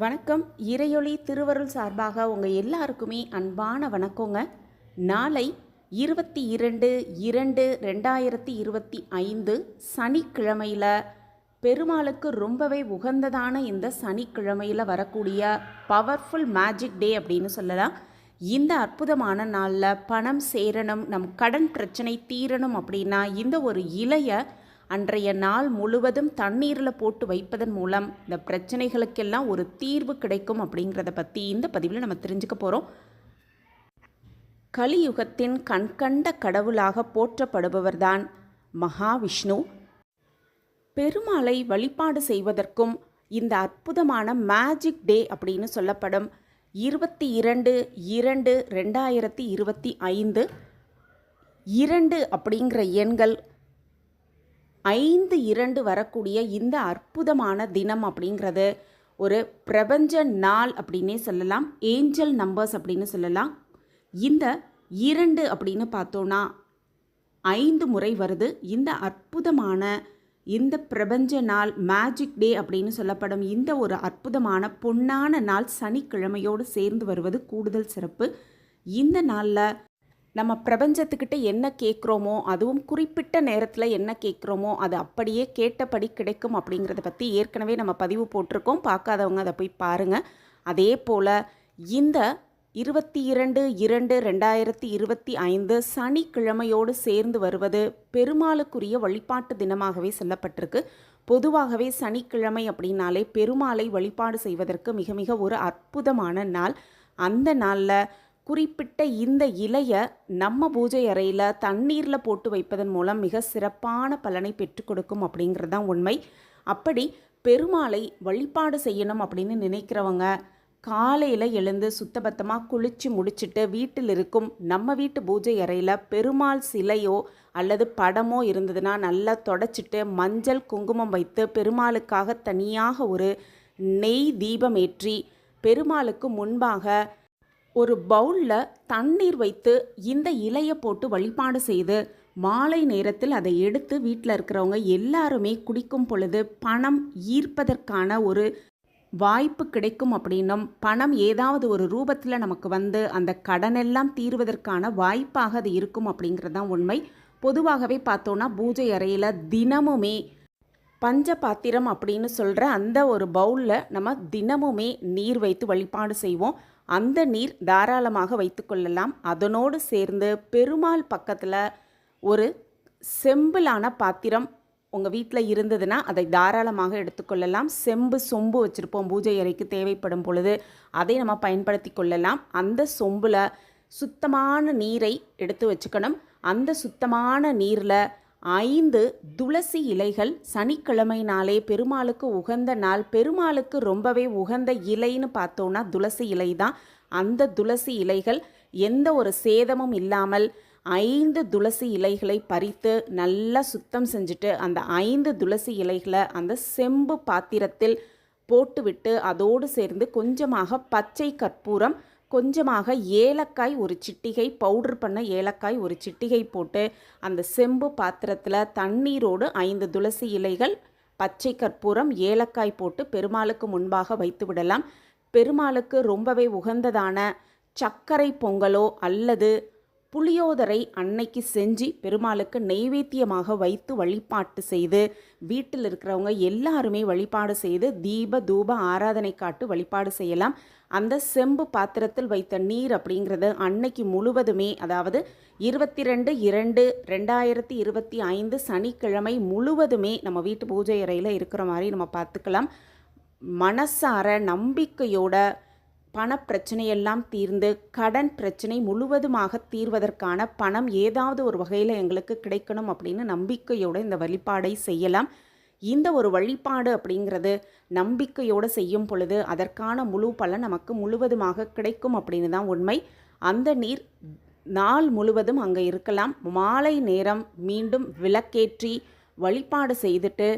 வணக்கம். இறையொளி திருவருள் சார்பாக உங்கள் எல்லாருக்குமே அன்பான வணக்கங்க. நாளை இருபத்தி இரண்டு இரண்டு ரெண்டாயிரத்தி இருபத்தி ஐந்து சனிக்கிழமையில் பெருமாளுக்கு ரொம்பவே உகந்ததான இந்த சனிக்கிழமையில் வரக்கூடிய பவர்ஃபுல் மேஜிக் டே அப்படின்னு சொல்லலாம். இந்த அற்புதமான நாளில் பணம் சேரணும் நம் கடன் பிரச்சனை தீரணும் அப்படின்னா இந்த ஒரு இலையை அன்றைய நாள் முழுவதும் தண்ணீரில் போட்டு வைப்பதன் மூலம் இந்த பிரச்சனைகளுக்கெல்லாம் ஒரு தீர்வு கிடைக்கும் அப்படிங்கிறத பற்றி இந்த பதிவில் நம்ம தெரிஞ்சுக்க போகிறோம் கலியுகத்தின் கண்கண்ட கடவுளாக போற்றப்படுபவர்தான் மகாவிஷ்ணு. பெருமாளை வழிபாடு செய்வதற்கும் இந்த அற்புதமான மேஜிக் டே அப்படின்னு சொல்லப்படும் இருபத்தி இரண்டு இரண்டு ரெண்டாயிரத்தி இருபத்தி ஐந்து இரண்டு அப்படிங்கிற எண்கள் ஐந்து இரண்டு வரக்கூடிய இந்த அற்புதமான தினம் அப்படிங்கிறது ஒரு பிரபஞ்ச நாள் அப்படின்னே சொல்லலாம். ஏஞ்சல் நம்பர்ஸ் அப்படின்னு சொல்லலாம். இந்த இரண்டு அப்படின்னு பார்த்தோன்னா ஐந்து முறை வருது. இந்த அற்புதமான இந்த பிரபஞ்ச நாள் மேஜிக் டே அப்படின்னு சொல்லப்படும் இந்த ஒரு அற்புதமான பொன்னான நாள் சனிக்கிழமையோடு சேர்ந்து வருவது கூடுதல் சிறப்பு. இந்த நாளில் நம்ம பிரபஞ்சத்துக்கிட்ட என்ன கேட்குறோமோ அதுவும் குறிப்பிட்ட நேரத்தில் என்ன கேட்குறோமோ அது அப்படியே கேட்டபடி கிடைக்கும் அப்படிங்கிறத பற்றி ஏற்கனவே நம்ம பதிவு போட்டிருக்கோம். பார்க்காதவங்க அதை போய் பாருங்கள் அதே போல் இந்த இருபத்தி இரண்டு இரண்டு ரெண்டாயிரத்தி இருபத்தி ஐந்து சனிக்கிழமையோடு சேர்ந்து வருவது பெருமாளுக்குரிய வழிபாட்டு தினமாகவே சொல்லப்பட்டிருக்கு. பொதுவாகவே சனிக்கிழமை அப்படின்னாலே பெருமாளை வழிபாடு செய்வதற்கு மிக மிக ஒரு அற்புதமான நாள். அந்த நாளில் குறிப்பிட்ட இந்த இலையை நம்ம பூஜை அறையில் தண்ணீரில் போட்டு வைப்பதன் மூலம் மிக சிறப்பான பலனை பெற்றுக் கொடுக்கும் அப்படிங்கிறது தான் உண்மை. அப்படி பெருமாளை வழிபாடு செய்யணும் அப்படின்னு நினைக்கிறவங்க காலையில் எழுந்து சுத்தபத்தமாக குளித்து முடிச்சுட்டு வீட்டில் இருக்கும் நம்ம வீட்டு பூஜை அறையில் பெருமாள் சிலையோ அல்லது படமோ இருந்ததுன்னா நல்லா தொடச்சிட்டு மஞ்சள் குங்குமம் வைத்து பெருமாளுக்காக தனியாக ஒரு நெய் தீபம் ஏற்றி பெருமாளுக்கு முன்பாக ஒரு பவுலில் தண்ணீர் வைத்து இந்த இலையை போட்டு வழிபாடு செய்து மாலை நேரத்தில் அதை எடுத்து வீட்டில் இருக்கிறவங்க எல்லாருமே குடிக்கும் பொழுது பணம் ஈர்ப்பதற்கான ஒரு வாய்ப்பு கிடைக்கும் அப்படின்னும் பணம் ஏதாவது ஒரு ரூபத்தில் நமக்கு வந்து அந்த கடனெல்லாம் தீர்வதற்கான வாய்ப்பாக அது இருக்கும் அப்படிங்கிறது தான் உண்மை. பொதுவாகவே பார்த்தோன்னா பூஜை அறையில் தினமுமே பஞ்ச பாத்திரம் அப்படின்னு சொல்கிற அந்த ஒரு பவுலில் நம்ம தினமுமே நீர் வைத்து வழிபாடு செய்வோம். அந்த நீர் தாராளமாக வைத்துக்கொள்ளலாம் அதனோடு சேர்ந்து பெருமாள் பக்கத்தில் ஒரு செம்பிலான பாத்திரம் உங்கள் வீட்டில் இருந்ததுன்னா அதை தாராளமாக எடுத்துக்கொள்ளலாம் செம்பு சொம்பு வச்சுருப்போம். பூஜை அறைக்கு தேவைப்படும் பொழுது அதை நம்ம பயன்படுத்தி கொள்ளலாம். அந்த சொம்பில் சுத்தமான நீரை எடுத்து வச்சுக்கணும். அந்த சுத்தமான நீரில் ஐந்து துளசி இலைகள் சனிக்கிழமை நாளே பெருமாளுக்கு உகந்த நாள். பெருமாளுக்கு ரொம்பவே உகந்த இலைன்னு பார்த்தோன்னா துளசி இலை தான் அந்த துளசி இலைகள் எந்த ஒரு சேதமும் இல்லாமல் ஐந்து துளசி இலைகளை பறித்து நல்லா சுத்தம் செஞ்சுட்டு அந்த ஐந்து துளசி இலைகளை அந்த செம்பு பாத்திரத்தில் போட்டுவிட்டு அதோடு சேர்ந்து கொஞ்சமாக பச்சை கற்பூரம் கொஞ்சமாக ஏலக்காய் ஒரு சிட்டிகை பவுடர் பண்ண ஏலக்காய் ஒரு சிட்டிகை போட்டு அந்த செம்பு பாத்திரத்தில் தண்ணீரோடு ஐந்து துளசி இலைகள் பச்சை கற்பூரம் ஏலக்காய் போட்டு பெருமாளுக்கு முன்பாக வைத்து விடலாம். பெருமாளுக்கு ரொம்பவே உகந்ததான சர்க்கரை பொங்கலோ அல்லது புளியோதரை அன்னைக்கு செஞ்சு பெருமாளுக்கு நெய்வேத்தியமாக வைத்து வழிபாட்டு செய்து வீட்டில் இருக்கிறவங்க எல்லாருமே வழிபாடு செய்து தீப தூப ஆராதனை காட்டு வழிபாடு செய்யலாம். அந்த செம்பு பாத்திரத்தில் வைத்த நீர் அப்படிங்கிறது அன்னைக்கு முழுவதுமே அதாவது இருபத்தி ரெண்டு இரண்டு ரெண்டாயிரத்தி இருபத்தி ஐந்து சனிக்கிழமை முழுவதுமே நம்ம வீட்டு பூஜை அறையில் இருக்கிற மாதிரி நம்ம பார்த்துக்கலாம். மனசார நம்பிக்கையோட பணப்பிரச்சனையெல்லாம் தீர்ந்து கடன் பிரச்சனை முழுவதுமாக தீர்வதற்கான பணம் ஏதாவது ஒரு வகையில் எங்களுக்கு கிடைக்கணும் அப்படின்னு நம்பிக்கையோடு இந்த வழிபாடை செய்யலாம். இந்த ஒரு வழிபாடு அப்படிங்கிறது நம்பிக்கையோடு செய்யும் பொழுது அதற்கான முழு பலன் நமக்கு முழுவதுமாக கிடைக்கும் அப்படின்னு தான் உண்மை. அந்த நீர் நாள் முழுவதும் அங்கே இருக்கலாம். மாலை நேரம் மீண்டும் விளக்கேற்றி வழிபாடு செய்துட்டு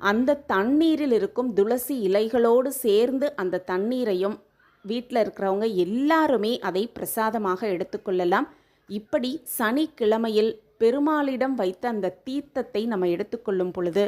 அந்த தண்ணீரில் இருக்கும் துளசி இலைகளோடு சேர்ந்து அந்த தண்ணீரையும் வீட்டில் இருக்கிறவங்க எல்லாருமே அதை பிரசாதமாக எடுத்துக்கொள்ளலாம் இப்படி சனிக்கிழமையில் பெருமாளிடம் வைத்த அந்த தீர்த்தத்தை நம்ம எடுத்துக்கொள்ளும் பொழுது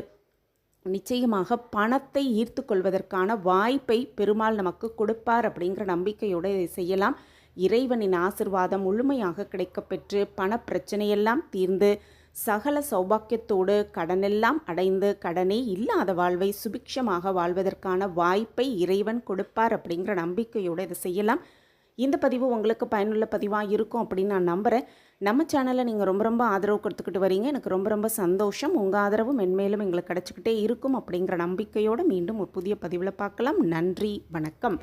நிச்சயமாக பணத்தை ஈர்த்து கொள்வதற்கான வாய்ப்பை பெருமாள் நமக்கு கொடுப்பார் அப்படிங்கிற நம்பிக்கையோடு இதை செய்யலாம். இறைவனின் ஆசிர்வாதம் முழுமையாக கிடைக்கப்பெற்று பண பிரச்சனையெல்லாம் தீர்ந்து சகல சௌபாக்கியத்தோடு கடனெல்லாம் அடைந்து கடனே இல்லாத வாழ்வை சுபிக்ஷமாக வாழ்வதற்கான வாய்ப்பை இறைவன் கொடுப்பார் அப்படிங்கிற நம்பிக்கையோடு இதை செய்யலாம். இந்த பதிவு உங்களுக்கு பயனுள்ள பதிவாக இருக்கும் அப்படின்னு நான் நம்புகிறேன் நம்ம சேனலை நீங்கள் ரொம்ப ரொம்ப ஆதரவு கொடுத்துக்கிட்டு வரீங்க. எனக்கு ரொம்ப ரொம்ப சந்தோஷம். உங்கள் ஆதரவு மென்மேலும் எங்களுக்கு கிடச்சிக்கிட்டே இருக்கும் அப்படிங்கிற நம்பிக்கையோடு மீண்டும் ஒரு புதிய பதிவில் பார்க்கலாம். நன்றி. வணக்கம்.